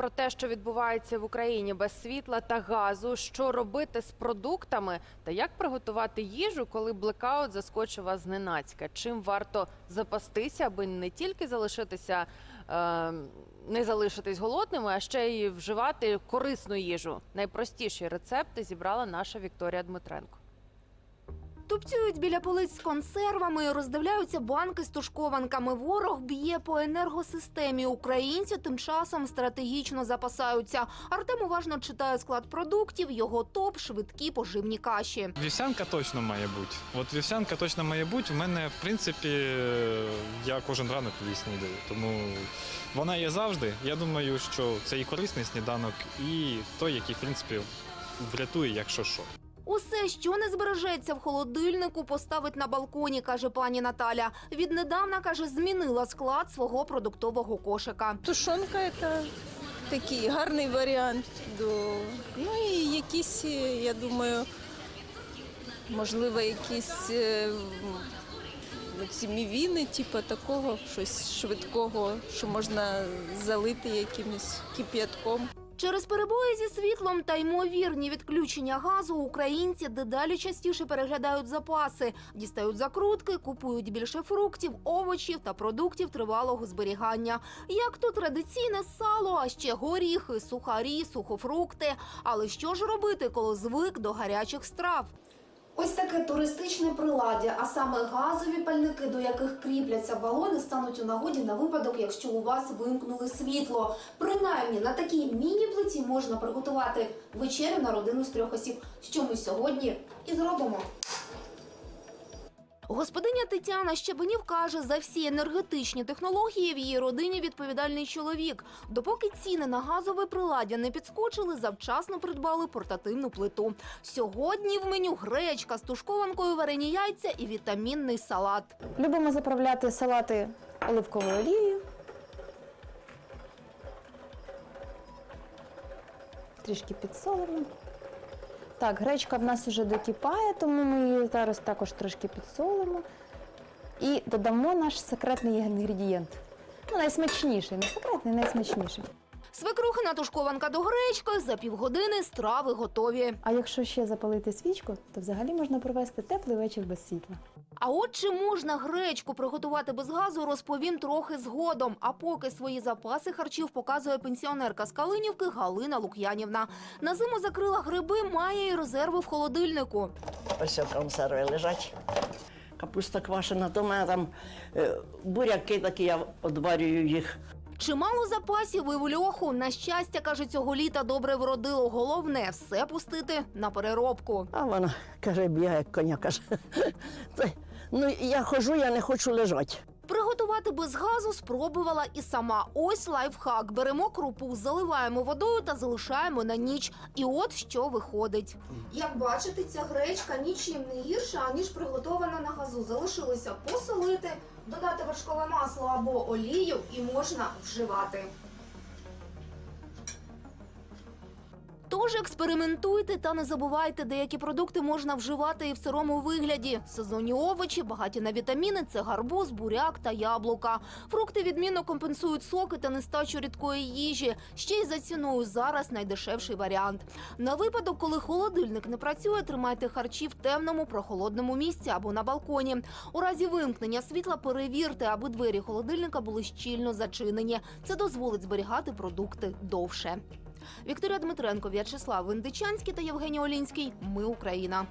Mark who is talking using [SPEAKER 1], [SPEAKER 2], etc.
[SPEAKER 1] про те, що відбувається в Україні без світла та газу, що робити з продуктами та як приготувати їжу, коли блекаут заскочив вас зненацька. Чим варто запастися, аби не тільки залишитися, е, не залишитись голодними, а ще й вживати корисну їжу. Найпростіші рецепти зібрала наша Вікторія Дмитренко.
[SPEAKER 2] Тупцюють біля полиць з консервами, роздивляються банки з тушкованками. Ворог б'є по енергосистемі. Українці тим часом стратегічно запасаються. Артем уважно читає склад продуктів, його топ, швидкі поживні каші.
[SPEAKER 3] Вівсянка точно має бути. От вівсянка точно має бути. У мене, в принципі, я кожен ранок її снідаю. Тому вона є завжди. Я думаю, що це і корисний сніданок, і той, який, в принципі, врятує, якщо що.
[SPEAKER 2] Усе, що не збережеться в холодильнику, поставить на балконі, каже пані Наталя. Віднедавна каже, змінила склад свого продуктового кошика.
[SPEAKER 4] Тушонка це такий гарний варіант. До... Ну і якісь, е, я думаю, можливо, якісь е, ці мівіни, типу такого, щось швидкого, що можна залити якимось кип'ятком.
[SPEAKER 2] Через перебої зі світлом та ймовірні відключення газу українці дедалі частіше переглядають запаси, дістають закрутки, купують більше фруктів, овочів та продуктів тривалого зберігання. Як то традиційне сало, а ще горіхи, сухарі, сухофрукти. Але що ж робити, коли звик до гарячих страв? Ось таке туристичне приладдя, а саме газові пальники, до яких кріпляться балони, стануть у нагоді на випадок, якщо у вас вимкнули світло. Принаймні на такій міні-плиті можна приготувати вечерю на родину з трьох осіб, що ми сьогодні і зробимо. Господиня Тетяна Щебенів каже, за всі енергетичні технології в її родині відповідальний чоловік. Допоки ціни на газове приладдя не підскочили, завчасно придбали портативну плиту. Сьогодні в меню гречка з тушкованкою, варені яйця і вітамінний салат.
[SPEAKER 5] Любимо заправляти салати оливковою олією. Трішки підсолимо. Так, гречка в нас вже докипає, тому ми її зараз також трошки підсолимо. І додамо наш секретний інгредієнт. Ну, найсмачніший, не секретний, найсмачніший.
[SPEAKER 2] Свекрухина тушкованка до гречки за півгодини страви готові.
[SPEAKER 5] А якщо ще запалити свічку, то взагалі можна провести теплий вечір без світла.
[SPEAKER 2] А от чи можна гречку приготувати без газу, розповім трохи згодом. А поки свої запаси харчів показує пенсіонерка з Калинівки Галина Лук'янівна. На зиму закрила гриби, має і резерви в холодильнику.
[SPEAKER 6] Ось консерви лежать. Капуста квашена, то в мене там е, буряки такі, я одварюю їх.
[SPEAKER 2] Чимало запасів і в льоху. На щастя, каже, цього літа добре вродило. Головне все пустити на переробку.
[SPEAKER 6] А вона каже, б'є, як коня каже. Це, ну, я хожу, я не хочу лежати.
[SPEAKER 2] Приготувати без газу спробувала і сама. Ось лайфхак. Беремо крупу, заливаємо водою та залишаємо на ніч. І от що виходить. Як бачите, ця гречка нічим не гірша, аніж приготована на газу. Залишилося посолити, додати вершкове масло або олію і можна вживати. Тож експериментуйте та не забувайте, деякі продукти можна вживати і в сирому вигляді. Сезонні овочі, багаті на вітаміни це гарбуз, буряк та яблука. Фрукти відмінно компенсують соки та нестачу рідкої їжі. Ще й за ціною зараз найдешевший варіант. На випадок, коли холодильник не працює, тримайте харчі в темному прохолодному місці або на балконі. У разі вимкнення світла перевірте, аби двері холодильника були щільно зачинені. Це дозволить зберігати продукти довше. Вікторія Дмитренко, В'ячеслав Виндичанський та Євгеній Олінський. Ми Україна.